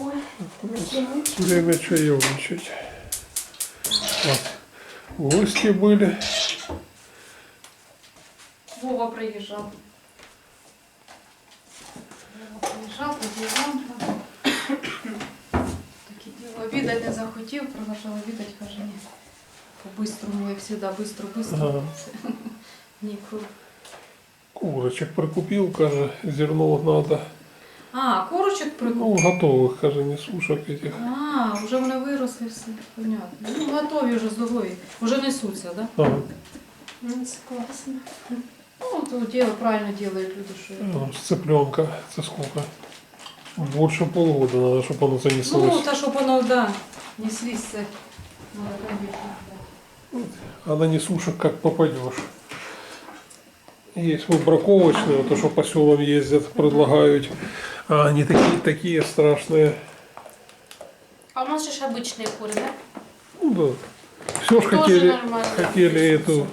Ой, Время чаевничать. Вот. Гости были. Вова приїжджав. Вова приїжджав, подіяв. Такі діло. Обідати не захотів, приглашав обідати, каже, ні. По-бистрому, як завжди, бистро, бистро. Ага. Ніколи. Курочек прикупил, каже, зерно надо. А, курочок Ну, прикупив. готовых, каже, не сушек этих. А, вже вони виросли все. Понятно. Ну, готові вже здорові. Вже несуться, так? Да? Ага. Ну, це класно. Ну, то діло правильно делают люди, що. Ну, с цыпленка, это сколько? Больше полгода надо, чтобы оно Ну, занеслось. та щоб воно, да, неслись це. Надо конечно, да. А на несушек как попадешь. Есть выбраковочные, вот то, что по селам ездят, предлагают. А они такие, такие страшные. А у нас же обычные куры, да? Ну да. Все ж Тоже хотели, нормально. хотели эту.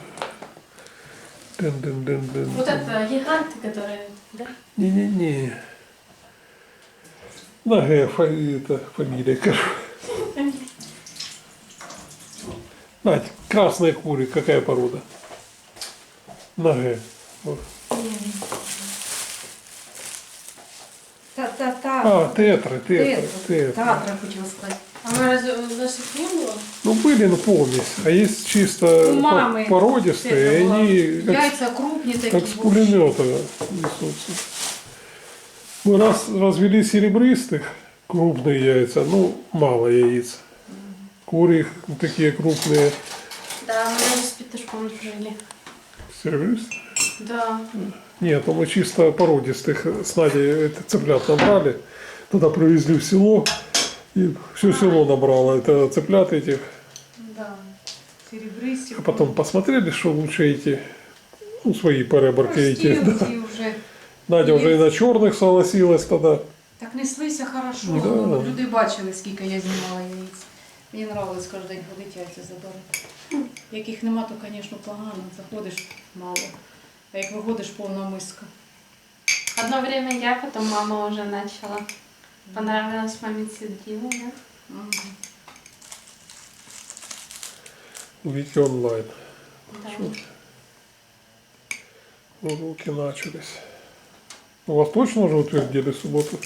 Дын-дын-дын-дын. Вот это гиганты, которые, да? Не-не-не. На Г фа- это, фамилия, короче. Надь, красные куры, какая порода? На Г. Вот. Та-та-та. А, тетры, тетры, Тетры. тетры. Театра хотіла сказати. А мы разве у нас их не было? Ну, были, ну, помесь. А есть чисто У по- мамы породистые, и Тетра була. они как, Яйця крупні такі. как с вообще. пулемета несутся. Мы раз развели серебристых, крупные яйца, ну, мало яиц. Кури такие крупные, Да, мы даже с петушком жили. серебристые. Да. Нет, ну мы чисто породистых с Надей это цыплят набрали, тогда привезли в село, и все село набрало это цыплят этих. Да. Серебристі. А потом посмотрели, что лучше эти, ну, свои переборки эти. Прості да. ті вже. Надя уже и на черных согласилась тогда. Так неслися хорошо. Да. Ну, Люди бачили, скільки я знімала яєць. Мені нравилось кожен день ходити яйця забирати. Яких нема, то, звісно, погано. Заходиш мало. А як виходиш повна миска. Одно время я, потом мама уже начала. Понравилось маме Сергееву, да? Вики онлайн. Да. Уроки начались. У вас точно уже утвердили субботу?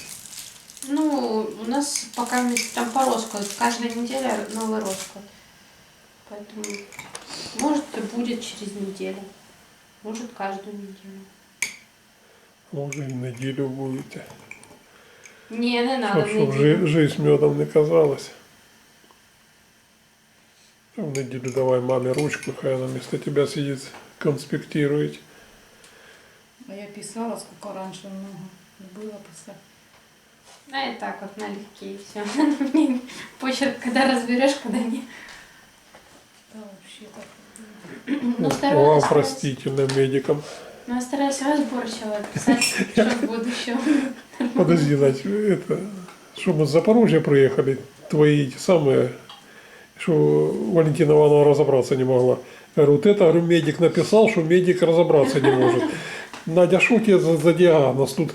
Ну, у нас пока мы там по раскладу. Каждая неделя новый расклад. Поэтому, может, и будет через неделю. Может, каждую неделю. Може і неділю будете. Не, не надо. Щоб, щоб неделю. жи- жизнь медом не казалась. А В неділю давай мамі ручку, хай вона вместо тебя сидит, конспектирует. А я писала, сколько раніше много. Любила писати. А и так вот налегке и все. Почерк, когда разберешь, когда нет. Та взагалі так. Ну, Вам стараюсь, стараюсь. простительно медикам. Ну, я стараюсь разборчиво писать, что в будущем. Подожди, Надь, это, что мы с Запорожья приехали, твои эти самые, что Валентина Ивановна разобраться не могла. Я говорю, вот это, говорю, медик написал, что медик разобраться не может. Надя, что у тебя за, за диагноз тут?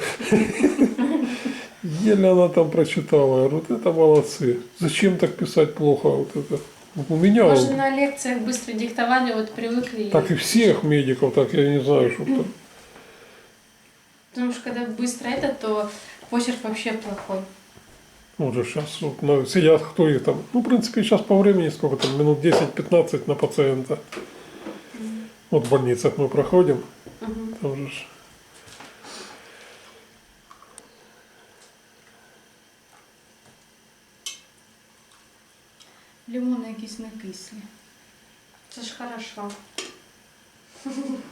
Еле она там прочитала. Я говорю, вот это молодцы. Зачем так писать плохо? Вот это. У меня Может, на лекциях быстро диктовали, вот привыкли. так и всех медиков, так я не знаю, что то Потому что когда быстро это, то почерк вообще проходит. Вот же сейчас вот, сидят, кто их там, ну, в принципе, сейчас по времени сколько там, минут 10-15 на пациента. Вот в больницах мы проходим, Мгм. там же ж Лимони якісь не кислі. Это ж хорошо.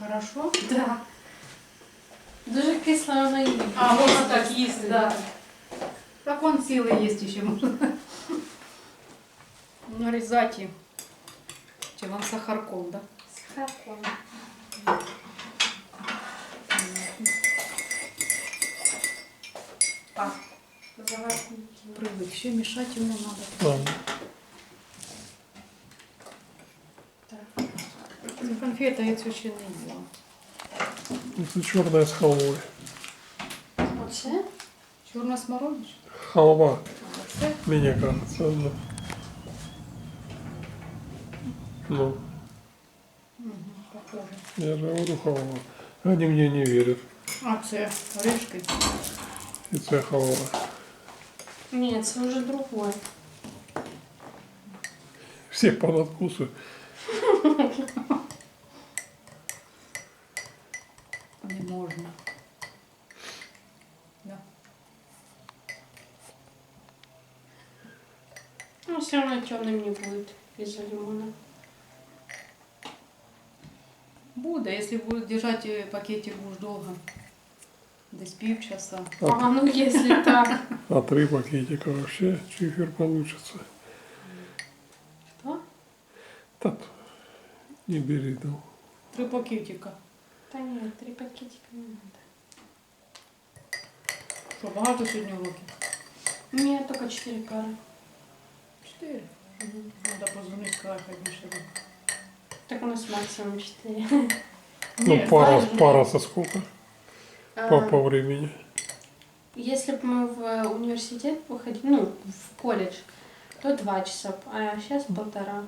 Хорошо? Да. Дуже кисло воно і є. А, воно так їсти, да. Так он цілий є ще можна. Нарізати. Чи вам сахарком, да? З харком. Так. Заварники. Привик. Ще мішати йому треба. Конфета я цю ще не їла. это черная с халвой. Оце? Чорна смородина? Халва, А це мне кажется. Ну, ну угу, похоже. я же говорю халва. Они мне не верят. А це орешки. И це халва. Нет, это уже другое. Всех. Не все равно темным не будет из-за лимона. Буде, а если будут держать э, пакетик уж долго. Десь пів часа. А, а ну если так. А три пакетика вообще чифер получится. Что? Так, не бери дом. Три пакетика. Да нет, три пакетика не надо. Что багато сегодня уроки? Нет, только четыре пари. 4. Надо позвонить, сказать, конечно. Так у нас максимум четыре. Ну, пара, пара со сколько? А, по, по времени. Если бы мы в э, университет выходили, ну, в колледж, то два часа, а сейчас полтора.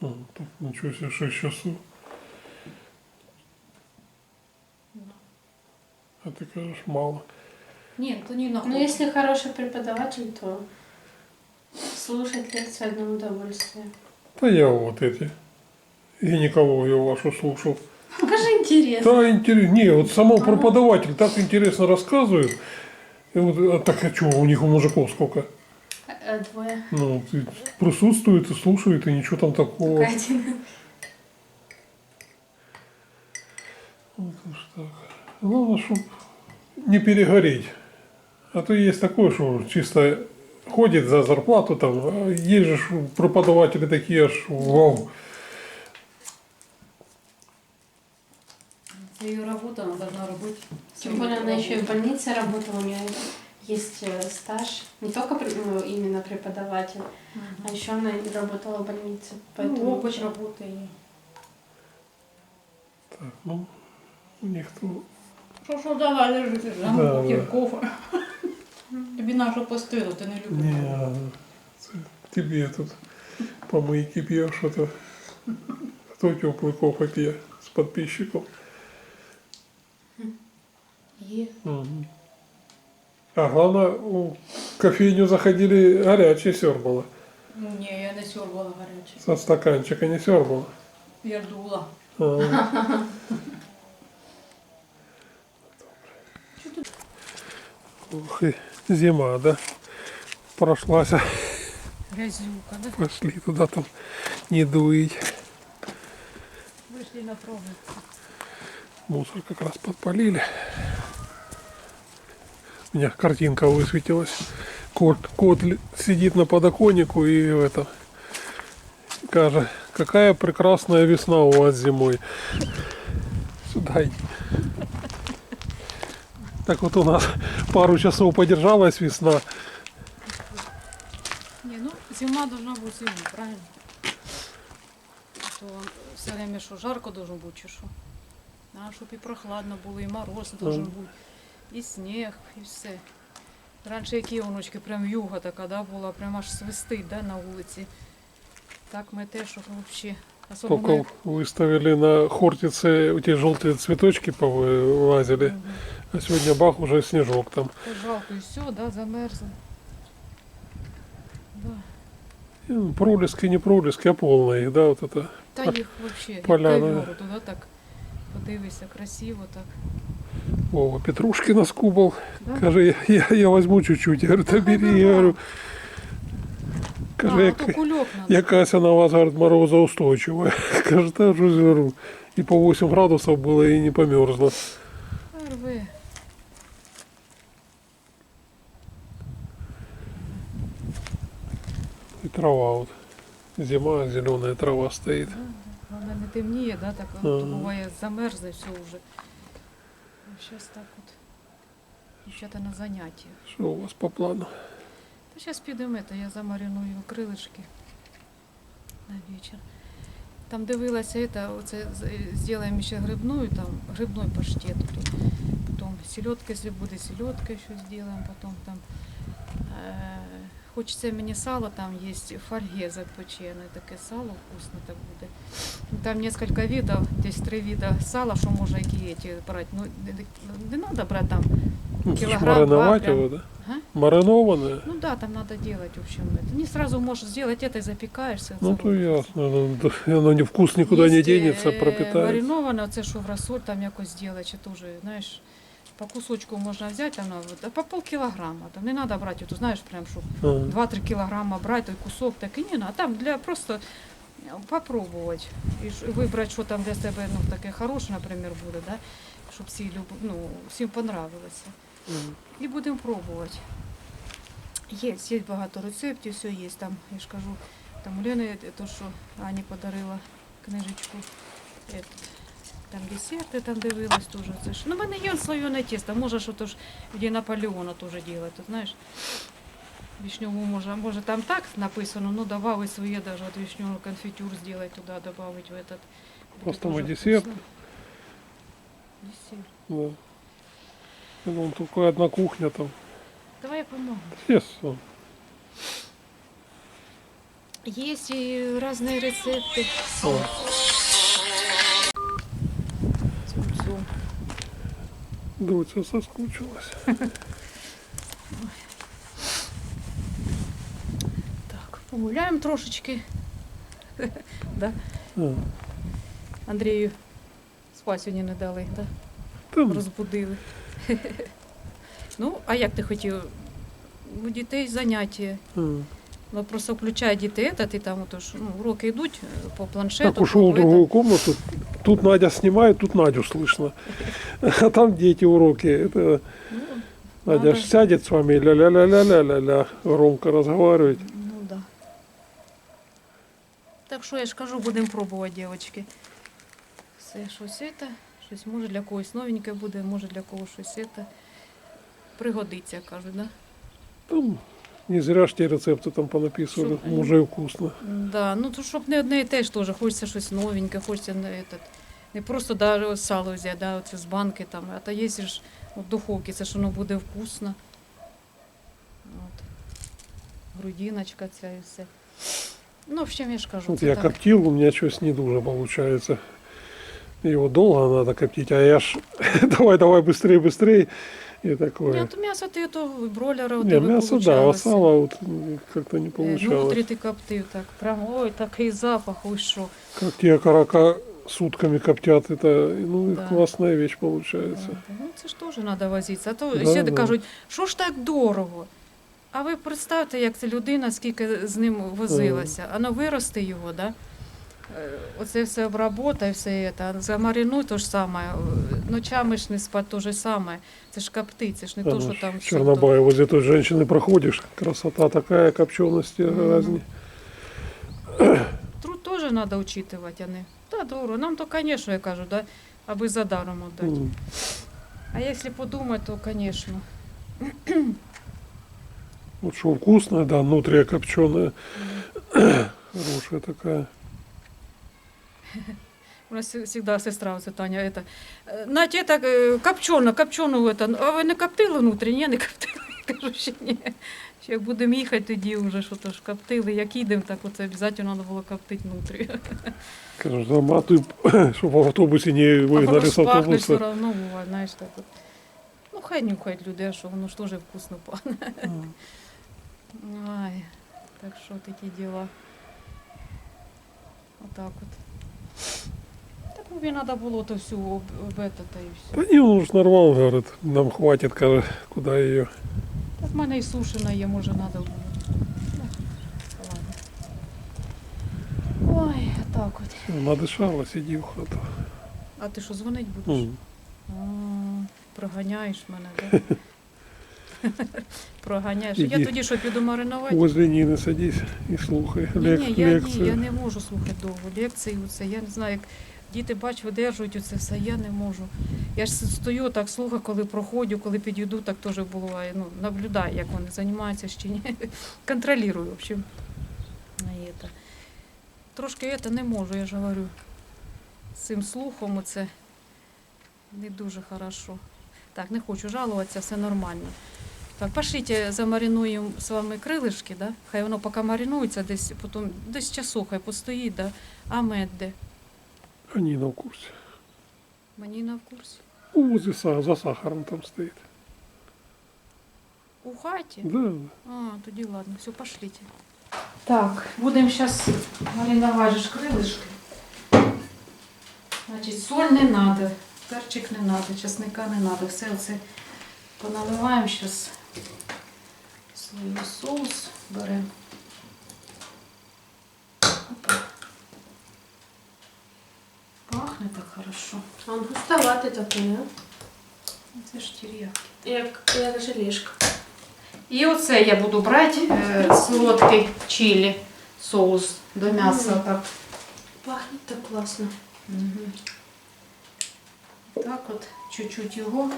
А, так, ничего себе, 6 часов. А ты кажешь, мало. Нет, то не много. Но ну, если хороший преподаватель, то слушать лекции одно удовольствие. Да я вот эти. Я никого я вашу слушал. Покажи интерес. Да, интересно. Не, вот сама преподаватель так интересно рассказывает. И вот, а так а что, у них у мужиков сколько? Э, Двое. Ну, присутствует и слушает, и ничего там такого. Только один. Вот уж так. Главное, чтобы не перегореть. А то есть такое, что чисто ходит за зарплату там, есть же ж преподаватели такие аж вау. Це її робота, вона должна робити. Тем более она еще и в больнице работала, у нее есть стаж. Не только ну, именно преподаватель, а еще она и работала в больнице. Ну, Поэтому опит роботи є. Так, ну, у них Що, що, давай, лежи, лежи, а Да, ну, да. Кофе. Тобі нашу постилу, ти не любиш. не, кофе. а, це тебе тут помойки пьешь, что-то. Кто теплый кофе пьет с подписчиков? Е. Мгм. А главное, у кофейню заходили горячие сербала. Ну, Ні, я не сьорбала гаряче. Со стаканчика не сербала. Я дула. А. Ух и зима, да? Прошлась, Грязюка, да? пошли туда там не дуить. Вийшли на прогулку. Мусор как раз подпалили. У меня картинка высветилась. Кот, кот сидит на подоконнику и в этом. Каже, какая прекрасная весна у вас зимой. Сюда иди. Так вот у нас пару часов подержалась весна. Ні, ну зима должна бути зимою, правильно? А то все время що жарко должно бути, чи що? А щоб і прохладно було, і мороз должен бути, і сніг, і все. Раніше які онучки, прям юга така, да, була, прям аж свистить, да, на вулиці. Так ми теж, що взагалі. Особливо, Только выставили на хортице эти желтые цветочки повылазили. Мгм. А сегодня бах, уже снежок там. Так жалко, і все, да, замерзли. Да. И, ну, Пролески, не пролески, а полные, да, вот это. Та їх взагалі, Поляна. ковер, туди так подивися, красиво так. Вова Петрушки наскубал. Да? Каже, я, я, я возьму чуть-чуть. Я говорю, да бери, я говорю. Каже, а, як, то кульок надо. якась она у вас, говорит, морозоустойчивая. Каже, да, что я говорю. И по 8 градусов было, и не померзло. Рви. И трава вот. Зима, зеленая трава стоит. Вона не темніє, да, так Ага. буває замерзне все вже. Зараз так от. Дівчата на заняття. Что у вас по плану? Та зараз підемо, то я замариную крилишки на вечір. Там дивилася, это, оце з- зробимо ще грибную, там грибной паштет. Потім селедка, если буде селедка, еще сделаем потом там. Е, Хочеться мені сало, там є в фольге запечене, таке сало вкусне так буде. Ну, Там несколько видов, десь три вида сала, що можна які эти брати. Ну, не, не, не надо брати там. Ну, это ж Килограмм мариновать два его, да? Ага. Маринованное? Ну да, там надо делать, в общем. Это. Не сразу можешь сделать это и запекаешься. Ну, це то робиться. ясно. Ну, да, Оно не вкус никуда не Є, денется, е, пропитается. Мариноване, це що в розсоль там якось зробити, чи теж, знаєш, по кусочку можна взяти, там, а по полкілограма. Там не треба брати, ти знаєш, прям, що А, 2-3 кілограма брати, той кусок такий, не надо. Там для просто попробувати. І ж- вибрати, що там для себе ну, таке хороше, наприклад, буде, да? щоб всі, люб... ну, всім понравилося. І будемо пробувати. Є, є багато рецептів, все є. Там, я ж кажу, там у Лени, то, що Ані подарила книжечку. Этот, там десерти там дивилась теж. Це ж. Ну, в мене є слоєне тісто, може, що то ж де Наполеона теж робити, ти знаєш. Вишневу може, може там так написано, ну добавить своє даже от вишневого конфитюр сделать туда, добавить в этот. Будет Просто тоже мы десерт. вкусно. Десерт. Да. Я думал, только одна кухня там. Давай я помогу. Yes. а. Есть и разные рецепты. О, Дуся соскучилась. Так, погуляємо трошечки. да? А, Андрію спать сьогодні не дали, да? там, розбудили. ну, а як ти хотів? У дітей заняття. а. Просто включай дітей, та ти там отож, ну, уроки йдуть е, по планшету. Так ушел в другую комнату. Тут Надя снимает, тут Надю слышно. А там дети уроки. Это Ну, Надя ж сядет с вами ля-ля-ля-ля-ля-ля-ля громко разговаривать. ну да. Так що я ж кажу, будемо пробувати, дівчатки. Все, щось це, щось може для когось новеньке буде, може для когось щось це. Пригодиться, кажуть, да? Там не зря ж ті рецепти там понаписывали. Что, Може і вкусно. Да, ну то щоб не одне і те ж теж, хочеться щось новеньке, хочеться не, этот, не просто да, сало взяти, да, оце з банки там, а то якщо ж в духовці, це ж воно буде вкусно. От. Грудиночка ця і все. Ну, в общем, я ж кажу, Вот це я так. коптил, у меня что-то не дуже получается. Его долго надо коптить, а я ж давай, давай, быстрее, быстрее. И такое. то м'ясо ти то бройлера у Не, мясо, да, а сало вот как-то не Е, получалось. Внутрі ти коптив так. Прям ой, такий запах, ой що. Как те окорока сутками коптят, это ну, Да. классная вещь получается. Ну, це ж теж треба возитися. А то Да, всі да. кажуть, що ж так дорого? А ви представте, як ця людина, скільки з ним возилася. А ну вирости його, да? Е, Оце все обработай, все це. Замаринуй то ж саме. Ночами ж не спать то же саме. Це ж копти, це ж не то, ну, що в там. суто. Чернобае возле той женщины проходишь, красота такая, копчености Мгм. разные. Труд теж треба учитувати, а не. Та дорого. Нам то, звісно, я кажу, да? аби за даром віддати. М. А якщо подумати, то, звісно. Вот что вкусное, да, внутри копченая, хорошая такая. У нас завжди сестра оце Таня, это, «Е, Надя, это е, копчено, копчену, это, а ви не коптили внутрі? Ні, не коптили. Я кажу, ще ні. Ще як будемо їхати, тоді вже що то ж коптили. Як їдемо, так оце обов'язково треба було коптити внутрі. Конечно, там, а ты, чтобы в автобусе не А воно выгнали ж с пахне все автобуса. одно, буває, знаєш, так от. Ну, хай нюхають люди, а що воно ж теж вкусно пахне. М. Ай, так що такі діла. Отак от. Так мені треба було то всю об, об та і все. Да не, он уж нарвал, говорит, нам хватит, каже, куда ее. Так в мене і сушена є, може треба було. Ну, ладно. Ой, так от. Надышалась, иди в хату. А ти що, дзвонить будеш? М. А, Проганяєш мене, так? Проганяєш. Я тоді що піду маринувати? Возле Нины садись и слухай Ні, лек- ні, я, ні, я не можу слухати довго лекції. Оце. Я не знаю, як діти бач, видержують оце все, я не можу. Я ж стою так, слухаю, коли проходжу, коли підійду, так теж буває. Ну, наблюдаю, як вони займаються чи ні. Контролюю, в общем. Это. Трошки це не можу, я ж говорю. З цим слухом оце не дуже хорошо. Так, не хочу жалуватися, все нормально. Так, пошліть, замаринуємо з вами крилишки, да? хай воно поки маринується, десь потім десь часу хай постоїть, да? а мед де? Они на курсе. Мені на вкурсі. Ну, возле са- за сахаром там стоит. У хаті? Да. А, тоді ладно, все, пошліть. Так, будемо зараз маринувати ж крилишки. Значить, соль не треба, перчик не треба, чесника не треба. Все це поналиваємо зараз. Соєвий соус беремо. Пахне так хорошо. А он густоватый такой, да? Це ж тір'яки. Як, як желешка. І оце я буду брати е, солодкий чилі соус до м'яса. Мгм. Так. Пахнет так классно. Мгм. Так от, чуть-чуть його,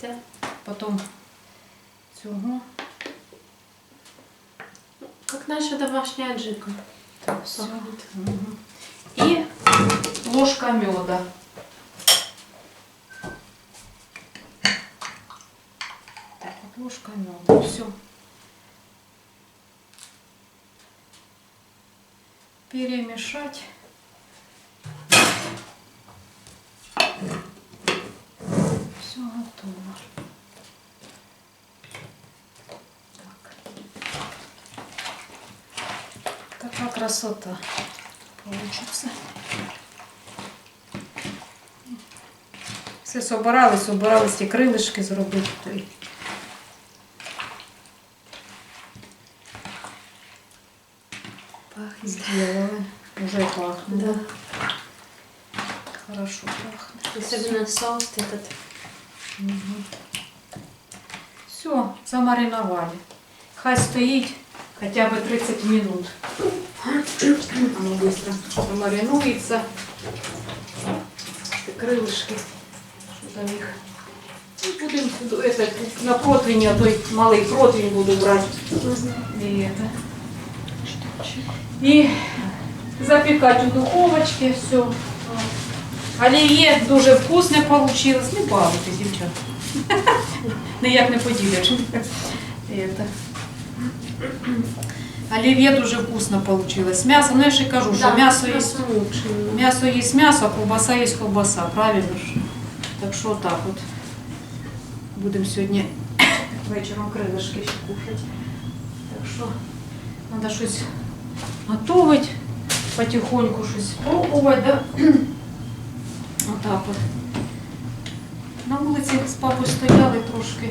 Да. потім цього. Как наша домашняя аджика. Так, все. І ложка меда. Так, от ложка меда. Все. Перемешать. Красота получится. Все собирались, собирались ті крилишки зробити. Сделали. Уже пахнет. Да. Хорошо пахнет. Особенно соус этот. Все, замариновали. Хай стоїть хоча б 30 минут. Оно быстро замаринується. Ці крилишки. Що там їх? І будемо туди- это, на противні, а той малий противень буду брати. І, это. і запікати у духовочці все. Олів'є дуже вкусне вийшло. Не балуйтесь, дівчата. Ніяк не поділиш. Это. Олів'є дуже вкусно вийшло. М'ясо, ну я ще кажу, що м'ясо є. лучше. М'ясо є м'ясо, а ковбаса є ковбаса, правильно ж? Так що так от. Будемо сьогодні вечором крилишки ще кушати. Так що треба щось готувати, потихоньку щось пробувати, да? Отак от. На вулиці з папою стояли трошки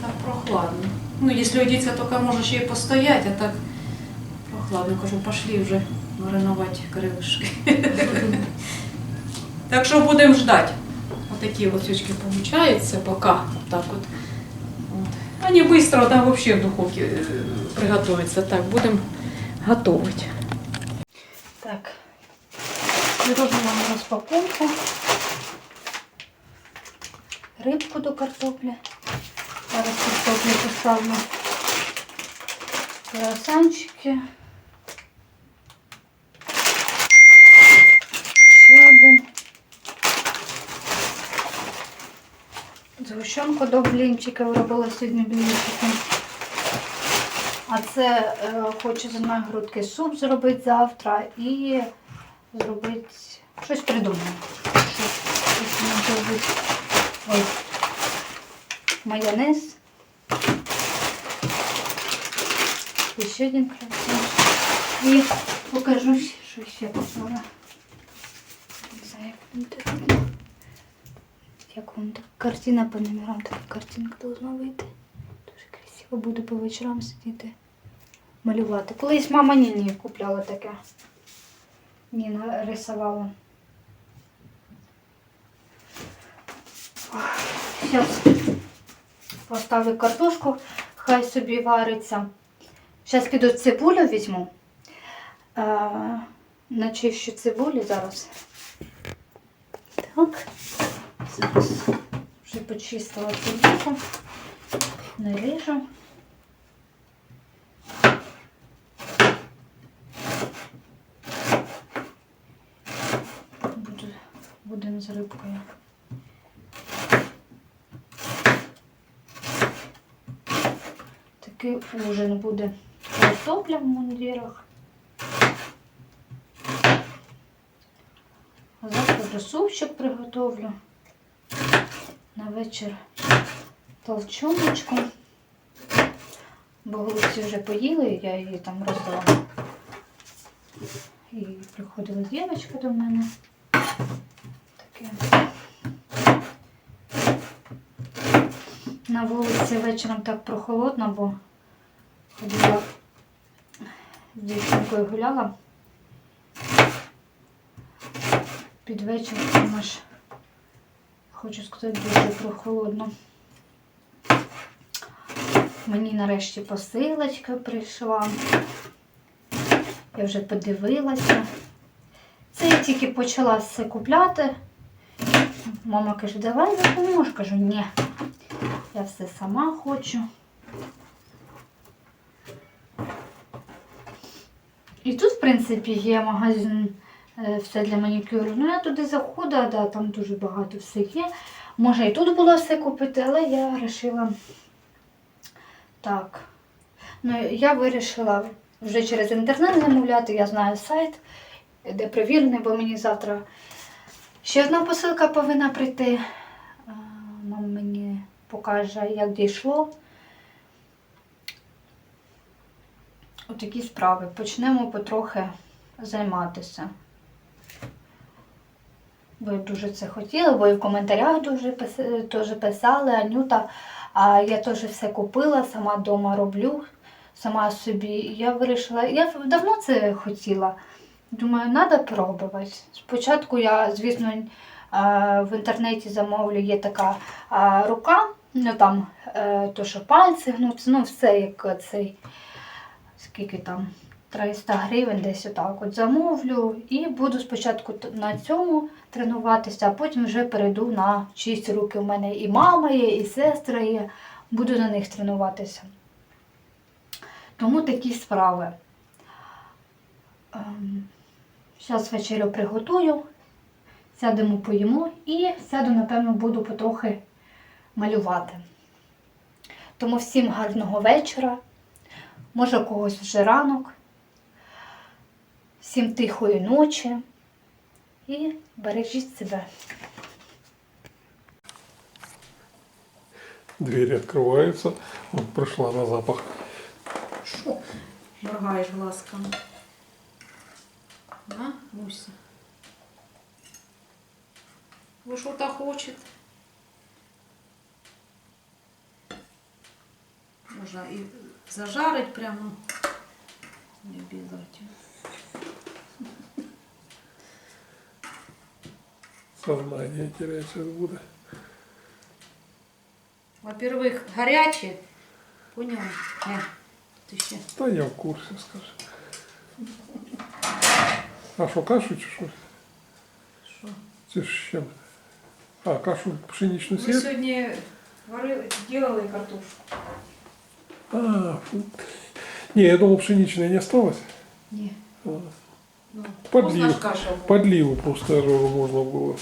так прохладно. Ну, якщо одіться, то може ще й постояти, а так прохладно. Кажу, пошли вже маринувати крилишки. Так що будемо ждати. Отакі вот сючки получаються пока. Так от. От. Они быстро там вообще в духовке э, приготовятся. Так, будем готовить. Так. Робимо розпаковку. Рибку до картоплі. Зараз картоплю поставлю. Круасанчики. Ще один. Згущенку до блінчиків робила сьогодні блінчики. А це е, хочу з одної грудки суп зробити завтра і зробити щось придумати. Щось, може бути. Майонез. І ще один круассан. І покажу, що ще купила. Як вам так картина по номерам, така картинка должна вийти. Дуже красиво буду по вечорам сидіти малювати. Колись мама Ніні купляла таке. Ніна рисувала. Зараз поставлю картошку, хай собі вариться. Зараз піду цибулю візьму. Е, начищу цибулю зараз. Так, зараз вже почистила цибульку, наріжу. Буду, будемо з рибкою. Такий ужин буде картопля в мундирах. Завтра супчик приготовлю. На вечір толчоночку. Бо голубці вже поїли, я її там роздала. І приходила дівчинка до мене. Таке. На вулиці вечором так прохолодно, бо ходила з дівчинкою гуляла. Під вечір там аж, хочу сказати, дуже прохолодно. Мені нарешті посилочка прийшла. Я вже подивилася. Це я тільки почала все купляти. Мама каже, давай допоможеш. Кажу, ні. Я все сама хочу. І тут, в принципі, є магазин все для манікюру. Ну, я туди заходила, да, там дуже багато все є. Може і тут було все купити, але я вирішила так. Ну, я вирішила вже через інтернет замовляти, я знаю сайт, де перевірений, бо мені завтра ще одна посилка повинна прийти. Мама мені покаже, як дійшло. Отакі справи. Почнемо потрохи займатися. Ви дуже це хотіли, бо і в коментарях дуже теж писали, Анюта, а я теж все купила, сама вдома роблю, сама собі. Я вирішила, я давно це хотіла. Думаю, треба пробувати. Спочатку я, звісно, в інтернеті замовлю, є така рука, ну там е, то, що пальці гнуться, ну все як цей, скільки там, 300 гривень десь отак от замовлю. І буду спочатку на цьому тренуватися, а потім вже перейду на чисті руки. У мене і мама є, і сестра є. Буду на них тренуватися. Тому такі справи. Зараз вечерю приготую, сядемо поїмо і сяду, напевно, буду потрохи малювати. Тому всім гарного вечора, може у когось вже ранок, всім тихої ночі і бережіть себе. Двери открываются. Вот пришла на запах. Що? Моргаєш глазками. На, Муся. Ви що так хочете? Можна і зажарить прямо. Не обязательно. Сознание сейчас будет. Во-первых, гаряче. Поняла? Не, ти ще. Да я в курсе, скажи. А что, кашу чи що? Що? Це ж? А, кашу пшеничную Ми свет? сьогодні варили, делали картошку. А, фу. Не, я думал, пшеничная не осталось. Ні. А, Ну, Подлив. вкусна ж каша була. Подливу просто я говорю, можно было.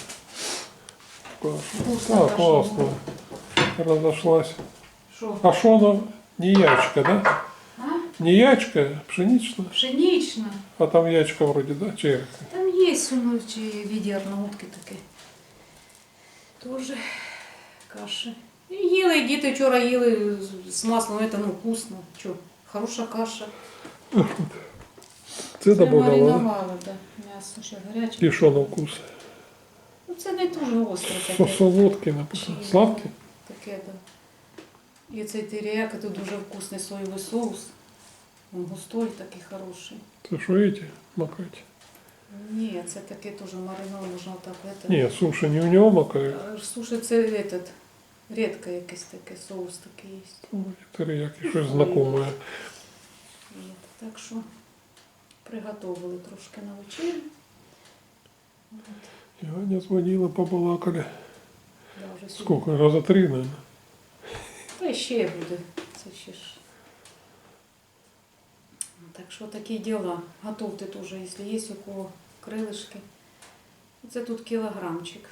Кашу. Вкусно А, каша классно. була. Разошлась. Що? А что она? Не ячка, да? А? Не ячка, пшеничная. Пшенична. А там ячка вроде, да? Чи... Там є воно чи відірно утки таке. Тоже каші. І їли, і діти вчора їли з- з маслом, це ну вкусно. Чо? Хороша каша. Це добавляла, да? маринували, да. М'ясо ще гаряче. И что на вкус? Ну це не дуже остре Со таке. солодкий написано. Чи- Сладкий? Таке, да. І цей теріяк, це дуже вкусний соєвий соус. Він густой, такий хороший. Ты что эти макать? Ні, це таке теж мариновано, можна так. Это... Не, суши не у него макают. А, Слушай, це этот, рідко якийсь таке, соус такий є. Ой, Терияки, что знакомое. От, Так що приготовили трошки на. От, И Аня звонила, побалакали. да, вже сьогодні. Сколько? Раза три, наверное. Та ще буде. Це ще ж. Так що такі діла. Готовте теж, якщо є у кого крилишки. Це тут кілограмчик.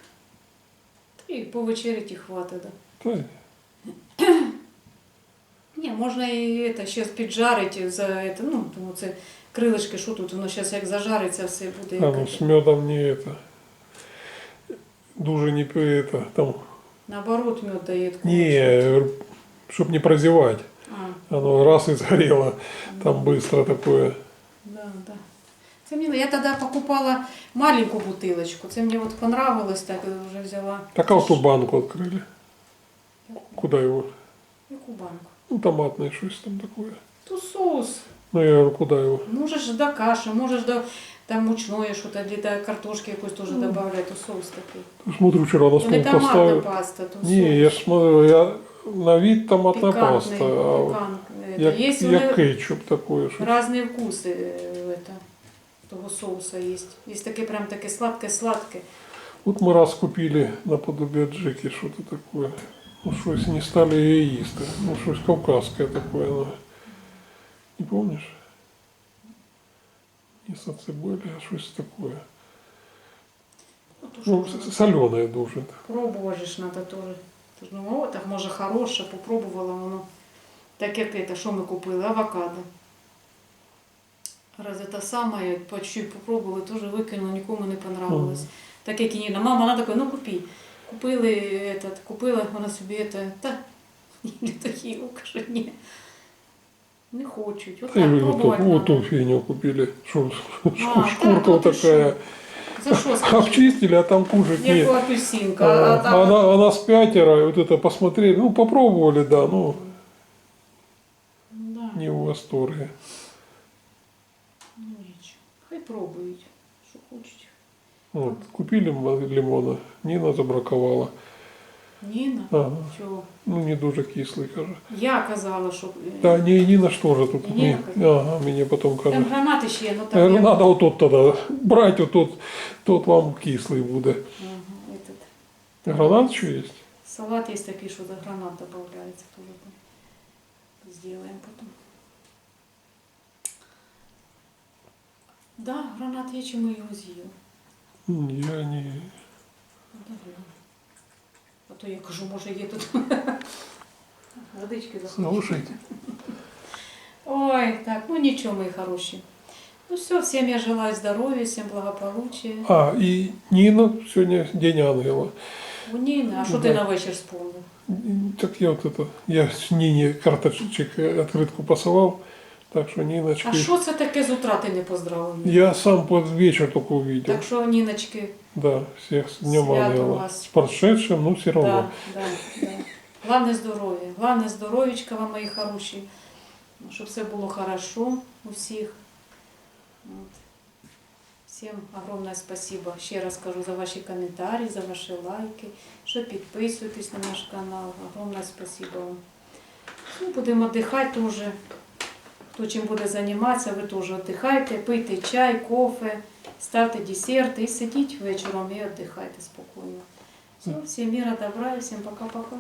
І по вечеряті хватить, да можна і це, ще піджарити за це, ну, тому це крилишки, що тут, воно зараз як зажариться, все буде. А як ну це. с медом не это. Дуже не п- это, там, Наоборот, мед дає. не, чтоб не прозевать. А, Оно раз и сгорело, там быстро такое. да, да. Це мені, я тоді покупала маленьку бутилочку. Це мені от понравилось, так вже взяла. Так а вот ту банку открыли. Куда его? Яку банку? Ну, томатное что-то там такое. То соус. Ну, я говорю, куда его? Можеш до каші, можеш до там мучної, що тоді до картошки якось теж додавати, то соус такий. Смотрю, вчера на То стол не томатна поставил. паста, то Не, я ж смотрю, я на вид томатная пікантний, паста. А пікантний. як, Є як кетчуп такое. Різні вкуси е, это, того соуса є. Є таке прям таке сладке-сладке. Вот мы раз купили наподобие джеки что-то такое. Ну, что не стали ее есть. Ну, что кавказское такое. Ну. Не помнишь? Не сацеболи, а что такое. Ну, соленое дуже. Пробувати ж треба теж. Ну, о, так може хороше, попробувала воно. Так як це, що ми купили? Авокадо. Раз це саме, по чуть попробували, теж викинули, нікому не понравилось. Так як і Ніна, мама, вона така, ну купи. Купили, этот, купила вона собі это, та, ні, такі, каже, ні. Не хочуть. От Да, и так, вот, ту- пробувати вот ту надо. фигню купили. Шо, А, шкурка так, вот то ти такая. За що скажи? Обчистили, а там кушать Як нет. апельсинка. А, А, там она, она с пятеро, и вот это посмотрели, ну попробовали, да, ну Да. не в восторге. Ну, нічого. Хай пробують, що хочуть. Вот, купили лимона, Нина забраковала. Ніна? Ага. Чого? Ну не дуже кислий, каже. Я казала, що е, Да, не, Нина ж тоже тут. Ніна Не, ага, потом там каже. гранати ще є, ну Я там. говорю, вот тот тогда брать, вот тот, вам кислый буде. Ага, этот. Гранат что есть? Салат є такий, що до гранат додається. Тоже там. Сделаем потом. Да, гранат є, чи ми його з'їли. Я не... А то я кажу, може є тут водички захочу. Слушайте. Ой, так, ну ничего, мои хорошие. Ну все, всем я желаю здоровья, всем благополучия. А, и Нина сегодня день ангела. У Нины, а что Да. ты на вечер вспомнил? Так я вот это, я с Нине карточек э, открытку посылал, так что Ниночки... А що це таке з утра ти не поздравив? Я сам под вечер только увидел. Так що, Ніночки, Да, всех с днем Свято вас. Прошедшим, ну все равно. да, да, да. Главное здоров'я. Главное здоров'ячка вам, мої хороші. Щоб все було хорошо у всіх. От. Всім огромне спасибо. Ще раз кажу за ваші коментарі, за ваші лайки, що підписуєтесь на наш канал. Огромне спасибо вам. Ну, будемо віддихати теж. Хто чим буде займатися, ви теж віддихайте, пийте чай, кофе, ставте десерти і сидіть вечором і віддихайте спокійно. Все, всім міра, добра і всім пока-пока.